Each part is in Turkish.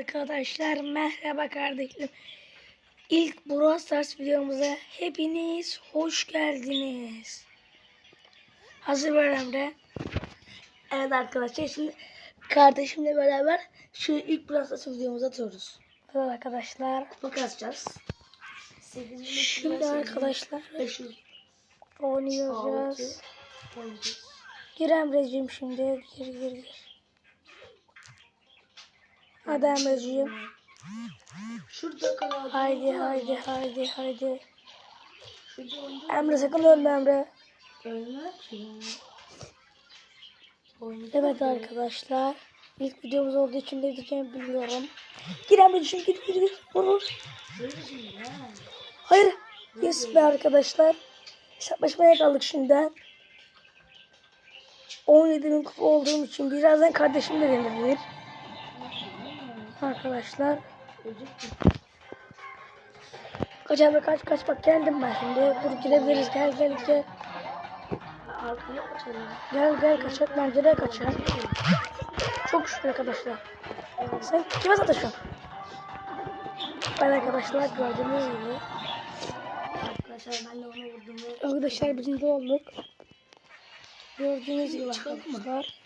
Arkadaşlar merhaba kardeşlerim. İlk Brawl Stars videomuza hepiniz hoş geldiniz. Hazır Emre. Evet arkadaşlar şimdi kardeşimle beraber şu ilk Brawl Stars videomuza atıyoruz. Evet arkadaşlar. Kupa kasacağız. Şimdi arkadaşlar 500 oynayacağız. 6 oynayacağız. Gir Emre'cim şimdi. Gir gir gir. Hadi Emre'cim. Şurada kanal. Haydi haydi haydi haydi. Emre sakın ölme Emre. Ölme. Evet arkadaşlar. İlk videomuz olduğu için ne diyeceğimi bilmiyorum. Gir Emre'cim gir gir gir. Vur vur. Neredesin lan? Hayır. Yes be arkadaşlar. Hesaplaşmaya kaldık şimdiden. 17 bin kupa olduğum için birazdan kardeşim de yenilir. Arkadaşlar. Kaç kaç kaç bak geldim ben şimdi. Dur girebiliriz gel gel gel. Gel gel kaçak de kaçak. Çok şükür arkadaşlar. Sen kime sataşıyorsun? Ben arkadaşlar gördüğünüz gibi. Arkadaşlar ben de onu vurdum Arkadaşlar birinci olduk. Gördüğünüz gibi arkadaşlar.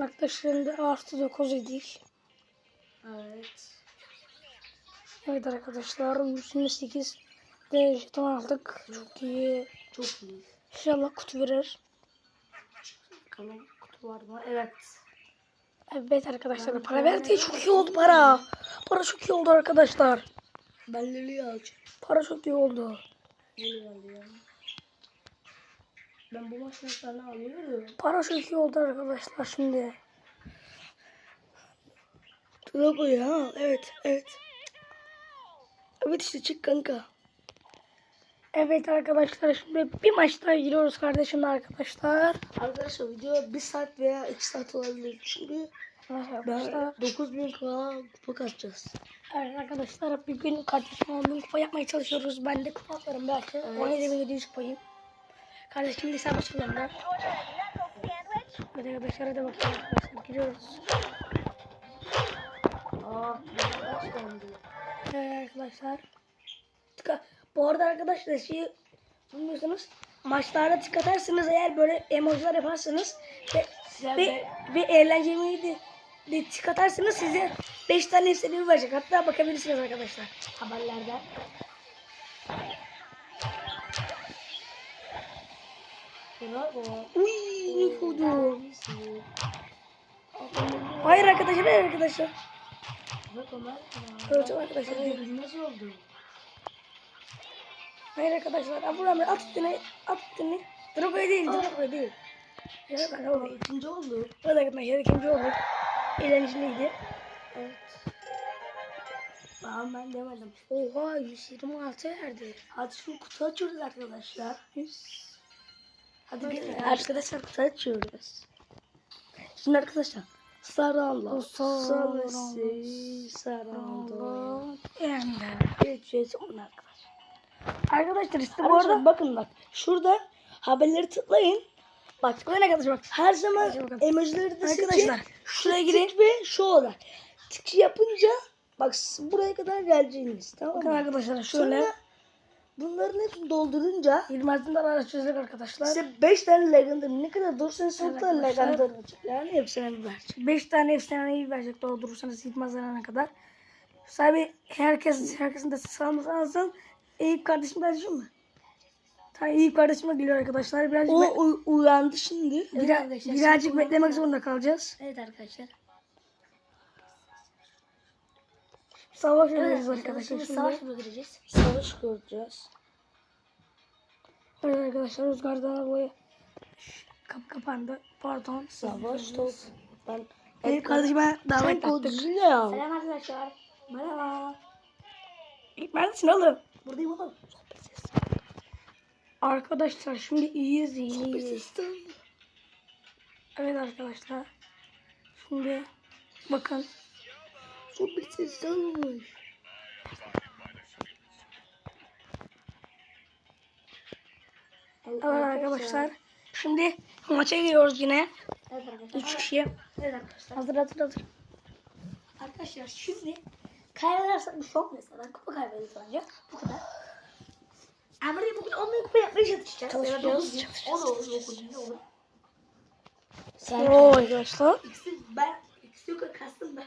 Arkadaşlarım da artı 9 idik. Evet. Evet arkadaşlar 128 de jeton aldık. Çok iyi. Çok iyi. İnşallah kutu verir. Bakalım kutu var mı? Evet. Evet arkadaşlar para verdi. Çok iyi oldu para. Para çok iyi oldu arkadaşlar. Ben Lili'yi alacağım. Para çok iyi oldu. Lili alıyorum. Ben bu maçlarını alıyorum. Para çok iyi oldu arkadaşlar şimdi. Drogo ya. Evet, evet. Evet işte çık kanka. Evet arkadaşlar şimdi bir maç daha giriyoruz kardeşimle arkadaşlar. Arkadaşlar video 1 saat veya 2 saat olabilir. Çünkü Arkadaşlar, ben 9000 kupa kupa kasacağız. evet arkadaşlar bir gün kardeşim 10 bin kupa yapmaya çalışıyoruz. Ben de kupa atarım belki. Evet. 17 bin 700 kupayım. Kardeşim de hesap açalım ben. Evet arkadaşlar hadi bakalım arkadaşlar giriyoruz. Aa, Evet arkadaşlar. Tıka, bu arada arkadaşlar şey bilmiyorsunuz maçlarda tık atarsınız eğer böyle emojiler yaparsanız ve, ve, ve eğlenceli de, de tık atarsanız size 5 tane efsanevi verecek. Hatta bakabilirsiniz arkadaşlar haberlerden. Uy ne vurdu. Hayır arkadaşlar hayır arkadaşlar. Öleceğim arkadaşlar. Nasıl oldu? hayır arkadaşlar. Aa, Buradan at üstüne at üstüne. Drogo'ya değil Drogo'ya değil. Ya ben olayım. ikinci oldu. Evet arkadaşlar ikinci olduk. Eğlenceliydi. Evet. Tamam ben demedim. Oha 126 verdi. Hadi şu kutu açıyoruz arkadaşlar. Hadi gelin arkadaşlar kutu açıyoruz. Şimdi arkadaşlar Saranda. Sarısı, Saranda. Ender. Geçeceğiz onu arkadaşlar. Arkadaşlar işte bu arada bakın bak şurada haberleri tıklayın. Bak ne arkadaşlar bak. her zaman emojileri de Arkadaşlar. Şuraya girin ve şu olur. Tık yapınca bak buraya kadar geleceğiniz tamam Bakın mı? arkadaşlar şöyle. Sonra bunların hepsini doldurunca Yılmaz'dan araştıracak arkadaşlar. size 5 tane legendary ne kadar Evet o kadar arkadaşlar. legendary olacak. Yani hepsine bir verecek. 5 tane efsaneyi verecek doldurursanız Yılmaz'dan kadar. Sahibi herkes herkesin de sağlaması lazım. Eyüp kardeşim kardeşim mi? Tamam Eyüp kardeşime geliyor arkadaşlar. Birazcık, O uyandı şimdi. bira- birazcık beklemek zorunda kalacağız. Evet arkadaşlar. Savaş ediyoruz arkadaşlar şimdi savaş mı göreceğiz? Savaş göreceğiz. Evet arkadaşlar rüzgardan dolayı kap kapandı. Pardon. Savaş top. Ben Eyüp kardeşime davet. Godzilla. Selam arkadaşlar. Merhaba. İlk neredesin oğlum? Buradayım oğlum. Arkadaşlar şimdi iyiyiz iyiyiz. Evet arkadaşlar. Şimdi bakın. Sohbetsizden olmuş. Evet arkadaşlar. Şimdi maça giriyoruz yine. Evet arkadaşlar. Üç kişi. Evet arkadaşlar. Hazır hazır hazır. Arkadaşlar şimdi kaybedersek bu şok mesela. Kupa kaybederiz ancak. Bu kadar. Emre'yi bugün 10 bin kupa yapmaya çalışacağız. Çalışacağız. O da olur, de olur. Oo arkadaşlar. Ben, ikisi yok kastım ben.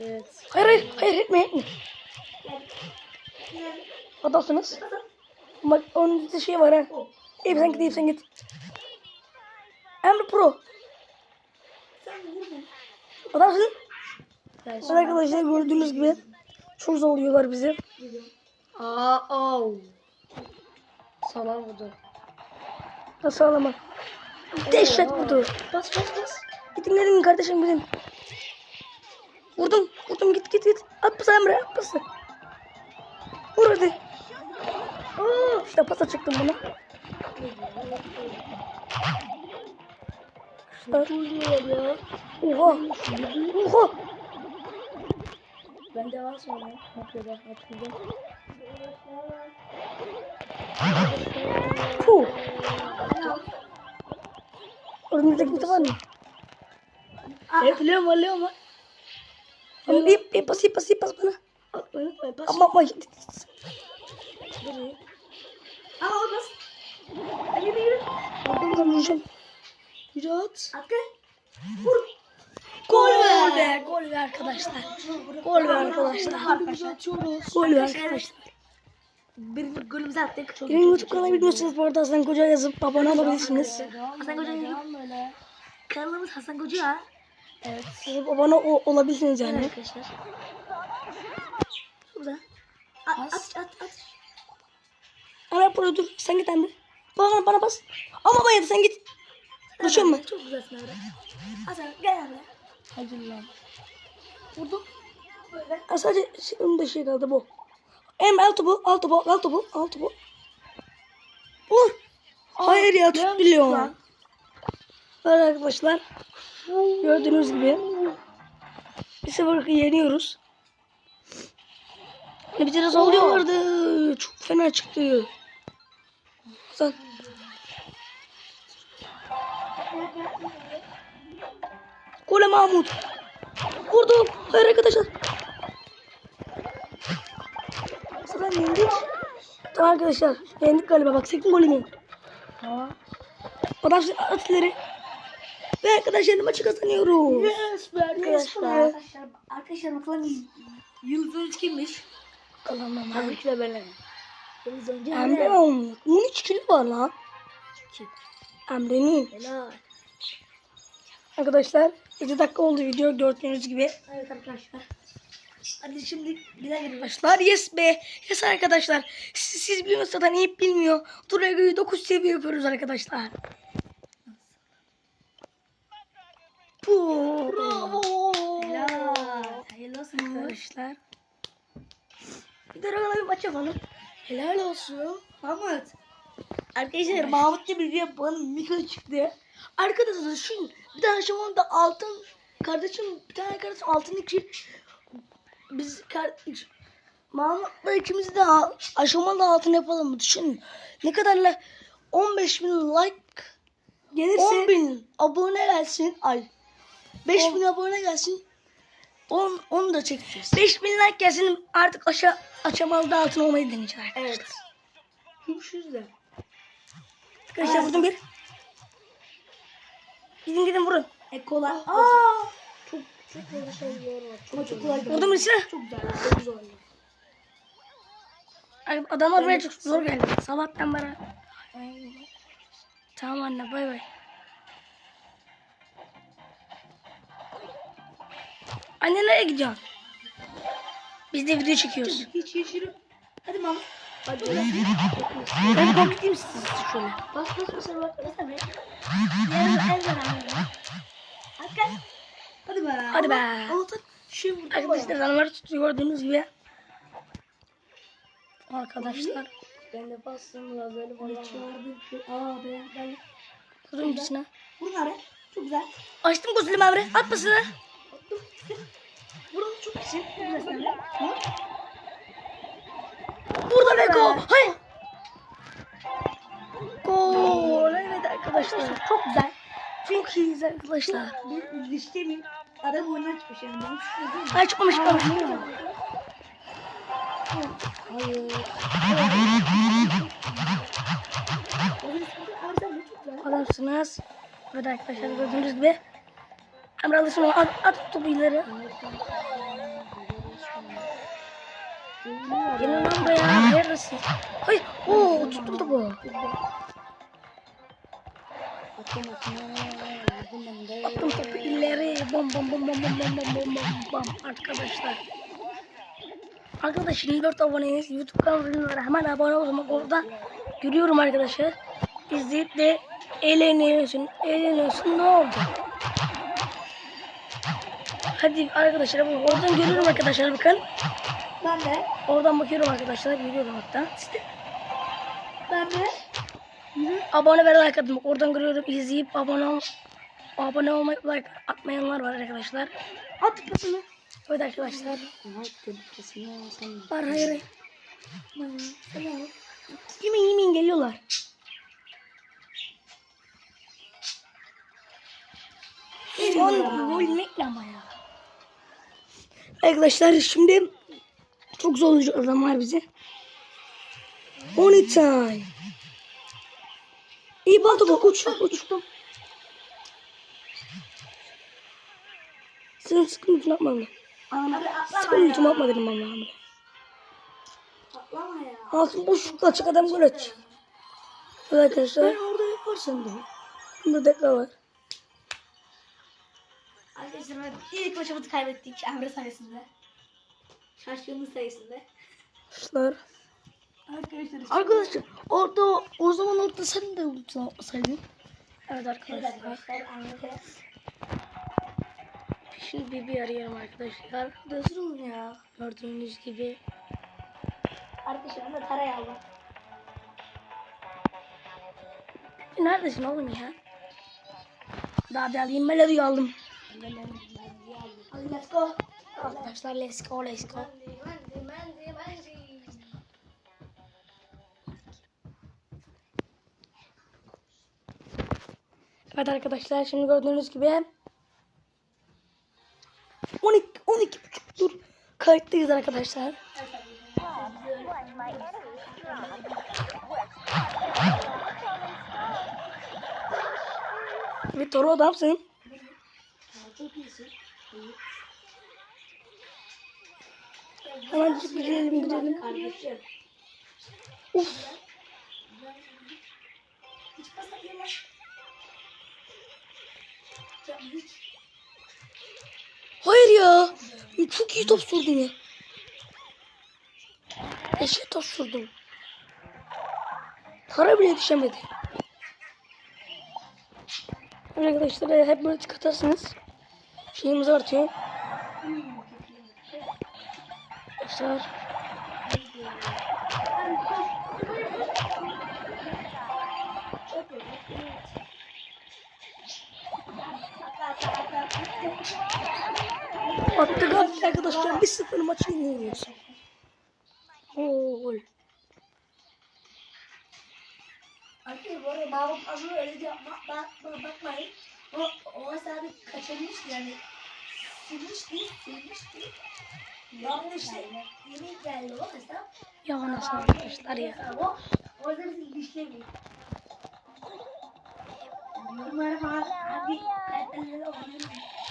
Evet. Hayır hayır hayır etme etme. Adamsınız. Bak bir şey var ha. İyi sen git iyi sen git. Emre Pro. Adamsın. Evet arkadaşlar gördüğünüz gibi çok zorluyorlar bizi. Aa, oh. Salam vurdu. Nasıl ağlama. Dehşet vurdu. Bas bas bas. Gidin gelin kardeşim gidin. Vurdum. Vurdum git git git. At pası Emre at pası. Vur hadi. Aa, işte pasa çıktım buna. Oha. Oha. Bende var sonra. Makyada açmayacağım. Puh. Önümüzde kimse var mı? Evet biliyorum biliyorum. Ama ip ip pas ip pas ip pas bana. Bas. Ama ama git. Ama bas. Hadi yürü yürü. Buradan vuracağım. Yürü at. Hakkı. Vur. Gol be. Gol be arkadaşlar. Gol be arkadaşlar. Gol be arkadaşlar. Birinci golümüzü attık. Çok Benim YouTube kanalıma bilmiyorsanız bu arada Hasan Koca yazıp abone olabilirsiniz. Hasan Koca Kanalımız Hasan Koca. Evet. Yazıp abone o- olabilirsiniz yani. Arkadaşlar. Burada. At at at at. Ana Pro dur sen git Emre. Bana bana bas. Ama bana sen git. Düşüyorum ben. Çok güzelsin abi. Hasan gel abi. Hadi lan. Vurdum. Böyle. Ha, sadece önümde şey kaldı bu. Em al topu, al topu, al topu, al topu. Vur. Hayır ya tut Evet arkadaşlar. Gördüğünüz gibi. Bir sefer yeniyoruz. Bir kere zorluyorlardı. Çok fena çıktı. Sen. Gole Mahmut. Vurdum. Hayır arkadaşlar. Sıra yendik. Tamam arkadaşlar. Yendik galiba. Bak 8 golü yendik. Tamam. Adam at ileri. Ve arkadaşlar maçı kazanıyoruz. Yes be arkadaşlar. Arkadaşlar, arkadaşlar bakalım yıldız kimmiş? Kalamam. Tabii ki de ben. Yıldız önce Emre 10. 13 kilo var lan. Emre'nin. Helal. Arkadaşlar 7 dakika oldu video gördüğünüz gibi. Evet arkadaşlar. Hadi şimdi güzel gidiyoruz. Arkadaşlar yes be. Yes arkadaşlar. Siz, siz biliyorsunuz zaten iyi bilmiyor. Durego'yu 9 seviye yapıyoruz arkadaşlar. Arkadaşlar. Bir de bir maç yapalım. Helal olsun. Mahmut. Arkadaşlar Mahmut diye bir bana mikro çıktı. Arkadaşlar şu bir tane aşamanın da altın kardeşim bir tane kardeşim altın iki biz kardeş Mahmut'la ikimiz de al- aşamanın da altın yapalım mı? Düşün ne kadarla 15 bin like Gelirse 10 bin abone gelsin ay 5 bin abone gelsin 10 10 da çekeceğiz. 5 bin like gelsin artık aşağı aşamalı altın olmayı deneyeceğiz arkadaşlar. Evet. Görüşürüz de. Arkadaşlar vurdum bir. Gidin gidin vurun. E kolay. Aa. Çok çok kolay şey var. Çok kolay. Vurdum birisine. Çok güzel. Çok güzel. Ay, Adamlar buraya çok zor geldi. Sabahtan beri. Tamam anne bay bay. Anne nereye gidiyorsun? Biz de video çekiyoruz. Hiç yürü. Hadi Mahmut. Hadi. Ben korkutayım sizi şöyle. Bas bas bas bas. Bas abi. Yarın el ver. Hadi be. Hadi be. Şey burada. Arkadaşlar adamlar tutuyor gördüğünüz gibi. Arkadaşlar. Ben de bastım lazeri falan. Çağırdım. Aa ben ben. Vurdum birisine. Bunlar çok güzel. Açtım gözlüğümü Emre. At basını. Çok güzel. Çok güzel. Burada ve gol. Hayır. Gol. Evet arkadaşlar. Çok güzel. Çok iyiyiz arkadaşlar. Bir liste mi? Adam oyundan çıkmış yani. Ay çıkmamış çıkmamış. Hayır. Adamsınız. Evet arkadaşlar gördüğünüz gibi. Emre alışın at, at topu ileri. Gelin lan buraya. Neredesin? Hayır. Oo tuttum topu. Attım topu ileri. Bom bom bom bom bom bom bom bom bom bom arkadaşlar. Arkadaşlar 24 aboneyiz. YouTube kanalına. Hemen abone olmak orada görüyorum arkadaşlar. İzleyip de eğleniyorsun. Eğleniyorsun ne oldu? Hadi arkadaşlar bu oradan görüyorum arkadaşlar bakın. Ben de. Oradan bakıyorum arkadaşlar. Görüyorum hatta. Ben de. Abone ve like atın. Oradan görüyorum. izleyip abone ol abone olmayı like atmayanlar var arkadaşlar. At pasını. Evet arkadaşlar. Var hayır hayır. Yemin yemin geliyorlar. Son gol ne ama ya. Arkadaşlar şimdi çok zorlayacak adam var bize. Only time. İyi bal topu uç uç. Sen sıkıntı yapma lan. Abi atlama Sıkıntı ya. yapma dedim. Atlama ya. Altın boşlukla açık adam gol atacak. Evet arkadaşlar. Ben orada var sandım. Bunda dekla var. Arkadaşlar ben ilk maçımızı kaybettik Emre sayesinde. Şaşkınlık sayesinde. Arkadaşlar. Arkadaşlar. Arkadaşlar orada o zaman orada sen de olsaydın. Evet Evet arkadaşlar. arkadaşlar. Şimdi bir bir arayalım arkadaşlar. Nasıl olun ya? Gördüğünüz gibi. Arkadaşlar Emre tarayı aldı. Neredesin oğlum ya? Daha bir alayım melodiyi aldım. Hadi let's go. Arkadaşlar let's go let's go. Evet arkadaşlar şimdi gördüğünüz gibi 12 12 buçuk tur kayıttayız arkadaşlar. Bir toru adamsın. Çok iyisin. Hemen girelim girelim. Kardeşim. Uf. Hayır ya. Çok iyi top sürdüm ya. Eşe top sürdüm. Kara bile düşemedi. Arkadaşlar hep böyle tıkatarsınız. Şeyimiz artıyor. Hmm. Arkadaşlar. Attık attık arkadaşlar. 1-0 maçı yeniyoruz. Gol. Arkadaşlar bu arada Mahmut az önce öyle diyor. Bak, bak, bak, bakmayın. O, o hesabı kaçırmıştı yani. Silmişti, silmişti. Yanlışlıkla yemek geldi o mesela. Ya nasıl arkadaşlar ya. O, orada bizi dişlemeyin. Bunları falan hadi.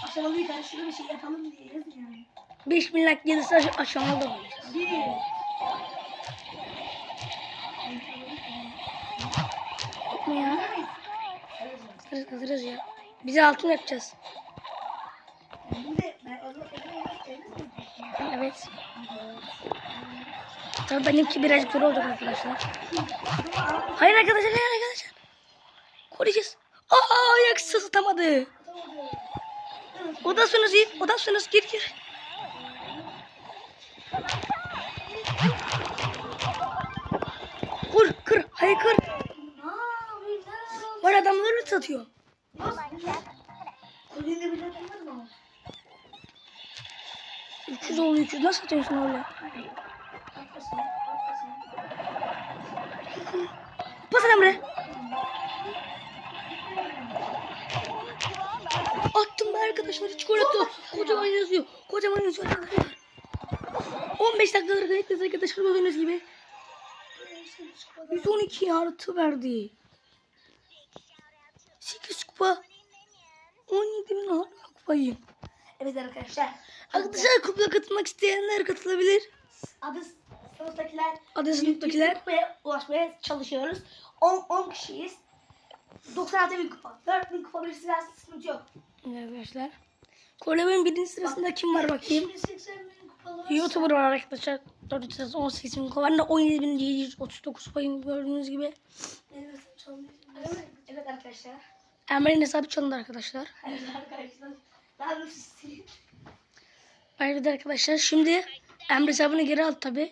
Aşağıda bir karışık bir şey yapalım diyeceğiz yani. 5 milyon gelirse aş aşağıda da olacağız. Bir. Ne ya? Hazırız hazırız ya. Bize altın yapacağız. Bir de ben o zaman Evet. Tabii benimki birazcık zor olacak arkadaşlar. Hayır arkadaşlar, hayır arkadaşlar. Koruyacağız. Aa ayaksız atamadı. Odasınız iyi. Odasınız gir gir. Kur kır. Hayır kır. Var adamları satıyor. Kulübünde bir de ama. 300 oldu 300. Nasıl satıyorsun öyle? Pas at Emre. Attım be. arkadaşlar hiç gol atıyor. Kocaman yazıyor. Kocaman yazıyor arkadaşlar. 15 dakikadır kayıtlıyız arkadaşlar gördüğünüz gibi. 112 artı verdi. 8 kupa. 17 bin kupayı. Evet arkadaşlar. Arkadaşlar kupaya katılmak isteyenler katılabilir. Adı sınıftakiler. Adı sınıftakiler. Kupaya ulaşmaya çalışıyoruz. 10, 10 kişiyiz. 96 bin kupa. 4 bin kupa bir silah sıkıntı yok. Arkadaşlar. Kore'nin birinci sırasında kim var bakayım? 80 bin kupalı. YouTuber var arkadaşlar. 4 sırası 18 bin kupa. Ben de 17.739 kupayım gördüğünüz gibi. Evet, evet, evet arkadaşlar. Emre'nin hesabı çalındı arkadaşlar. Evet arkadaşlar. Daha doğrusu silin. Evet arkadaşlar şimdi Emre hesabını geri aldı tabi.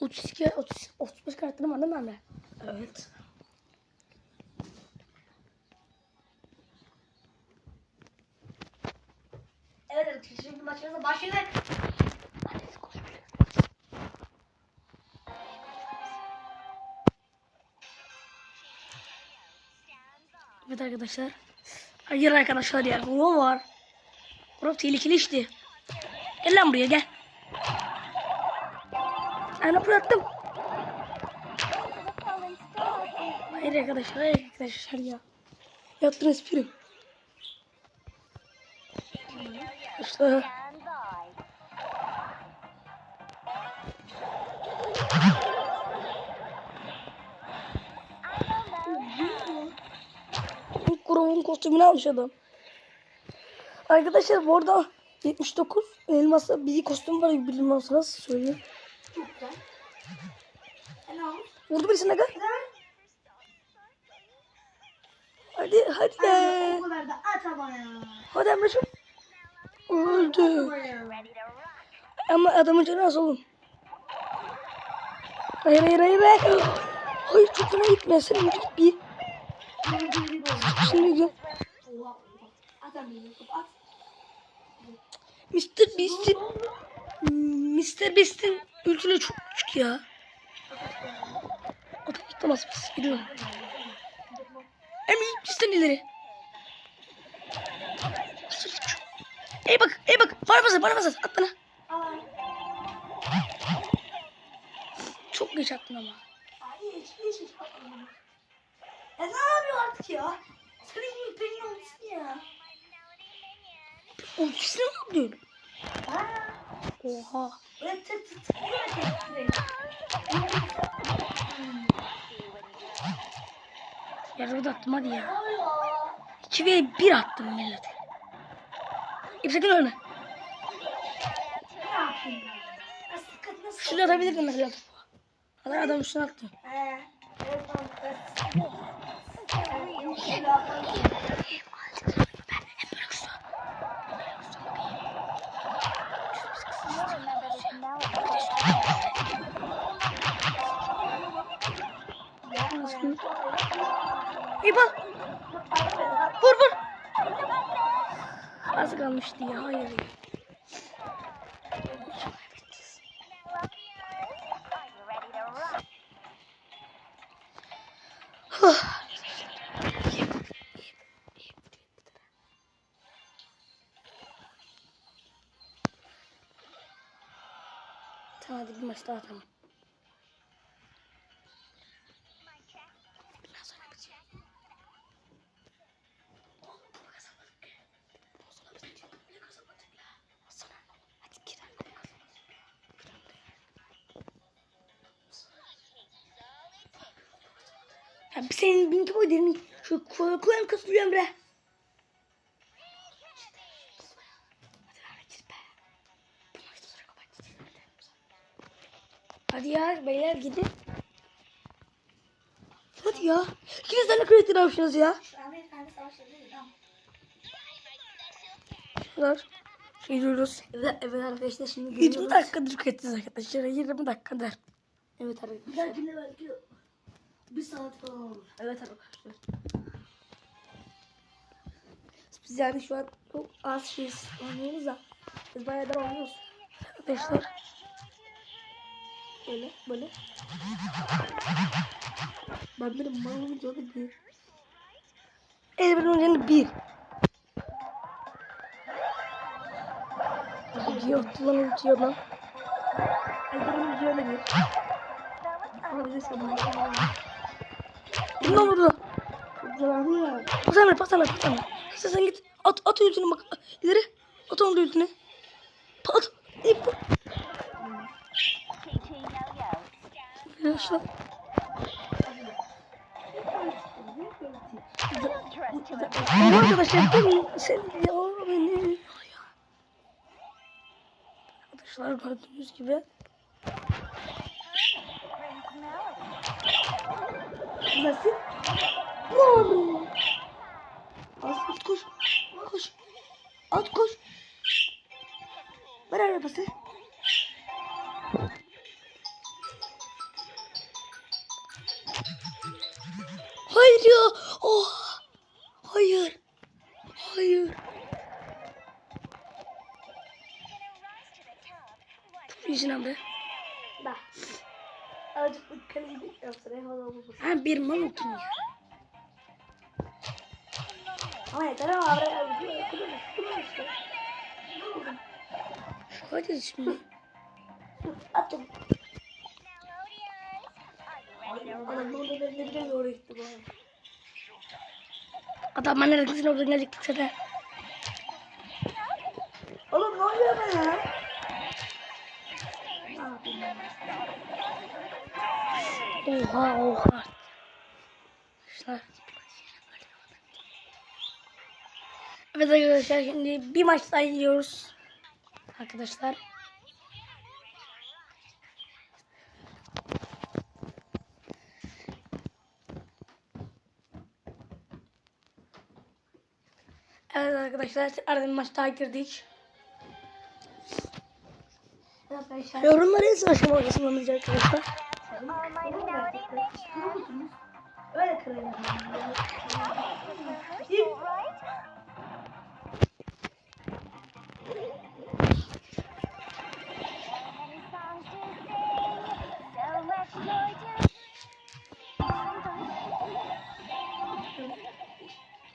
32, 30, 35 karakterim var değil mi Emre? Evet. Evet arkadaşlar şimdi maçımıza başladık. Evet arkadaşlar. Hayır arkadaşlar ya. Hava var. Burası tehlikeli işte. Gel lan buraya gel. Ana bıraktım. Hayır arkadaşlar. Hayır arkadaşlar ya. Yaptın espri. İşte. Grubun kostümünü almış adam. Arkadaşlar bu arada 79 elmasa bir kostüm var bilmem nasıl söyleyeyim. Çok güzel. Vurdu birisine gel. Hadi hadi ya. Hadi Emre'cim. Öldü. Ama adamın canı az oğlum. Hayır hayır hayır. Hayır, çok fena gitme. Sen önce git bir. Şimdi gel. Mr. Beast'in Mr. Beast'in ultiyle çok küçük ya. Adam tutamaz biz biliyorum. Hem Beast'ten ileri. Ey bak, ey bak. Bana basar, bana basar. At bana. Çok geç attın ama. Ay hiç atmadım. E ne yapıyor artık ya? Senin gibi peynir olmuşsun ya. Ultisini mi? Ha. Oha. Böyle tık tık tık böyle tık. Yarıda attım hadi ya. oluyor? 2 ve 1 attım millete. İp sakın ölme. Şunu atabilirdin mesela. Adam üstüne attı. He. Al. Vur vur. Az kalmıştı ya. Hayır. Huh. Bitiyor. Böyle kazanmadık ya. Bir senin binki boy derin şu koy koyam kasılıyorum bre. Gidin. Hadi ya. İkiniz de ne kredi almışsınız ya. Şunlar. Gidiyoruz. Evet, evet arkadaşlar şimdi 20 dakikadır kayıtlıyız arkadaşlar. 20 dakikadır. Evet Bir arkadaşlar. dahakine belki bir saat falan olur. Evet arkadaşlar. Biz yani şu an çok az şey oynuyoruz da. Biz bayağı da oynuyoruz. Arkadaşlar. Böyle böyle. Ben benim malımın canı bir. Elbenin canı bir. Yoktu lan uçuyor lan. Elbenin canı bir. Abi de sabah. Bundan vurdu. Zalanı ya. Pasana pasana pasana. İşte sen git. At at yüzünü bak. İleri. At onun yüzünü. Pat. İp. Yaşla. Ama arkadaşlar ben sen ya beni. Arkadaşlar gördüğünüz gibi. Nasıl? Lan! At koş. Koş. At koş. Ver arabası. Hayır ya. Oh. Hayır. Hayır. İyisin abi. Bak. Azıcık kaleyi bir yapsana. Hava olmasın. Ha bir mal ya. Ama yeter ama abi. Hadi şimdi. At onu. Adam orada ben ne bileyim oraya gitti bu. Adam bana neredesin oradan gelecektik de. Oğlum ne oluyor bana ya? Oha oha. Arkadaşlar. Evet arkadaşlar şimdi bir maç daha gidiyoruz. Arkadaşlar. Evet arkadaşlar arada bir maç daha girdik. Arkadaşlar. Yorumları en aşama arasındayız arkadaşlar. Öyle.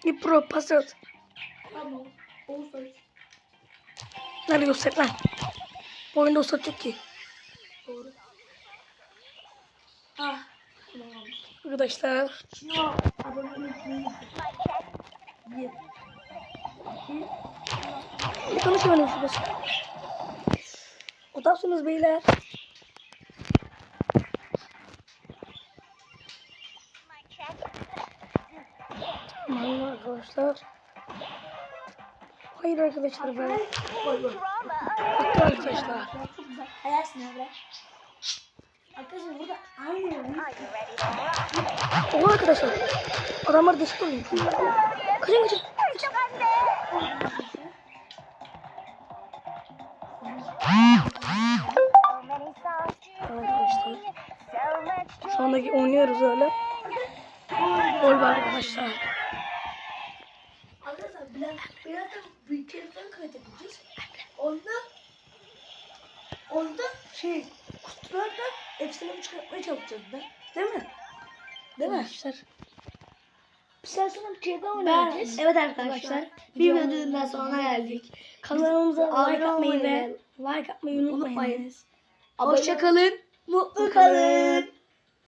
Bir pro pas at. Tamam. Olsun. Nerede göster lan? Bu oyunda olsa çok ki. Doğru. Ah. Tamam. Arkadaşlar. Şunu adamın ismini Bir. Bir konuşmayalım şurası. Otarsınız beyler. Tamam arkadaşlar. Hayır arkadaşlar ben. Hakkı arkadaşlar. Hayalsin abi. Arkadaşlar burada aynı Oha arkadaşlar. Adamlar düşük oluyor. Kaçın kaçın. Arkadaşlar. Şu andaki oynuyoruz öyle. Gol var. Arkadaşlar biraz, birazdan bir telefon kaydedeceğiz. Onda onda şey kutularda efsane çıkartmaya çalışacağız da. Değil mi? Değil mi? Arkadaşlar. Sen sonra bir şeyden Ben, oynayacağız. evet arkadaşlar. Bir videonun sonuna geldik. Kanalımıza Abone like atmayı olmayı ve like atmayı unutmayın. Unutmayın. Hoşçakalın. Mutlu kalın.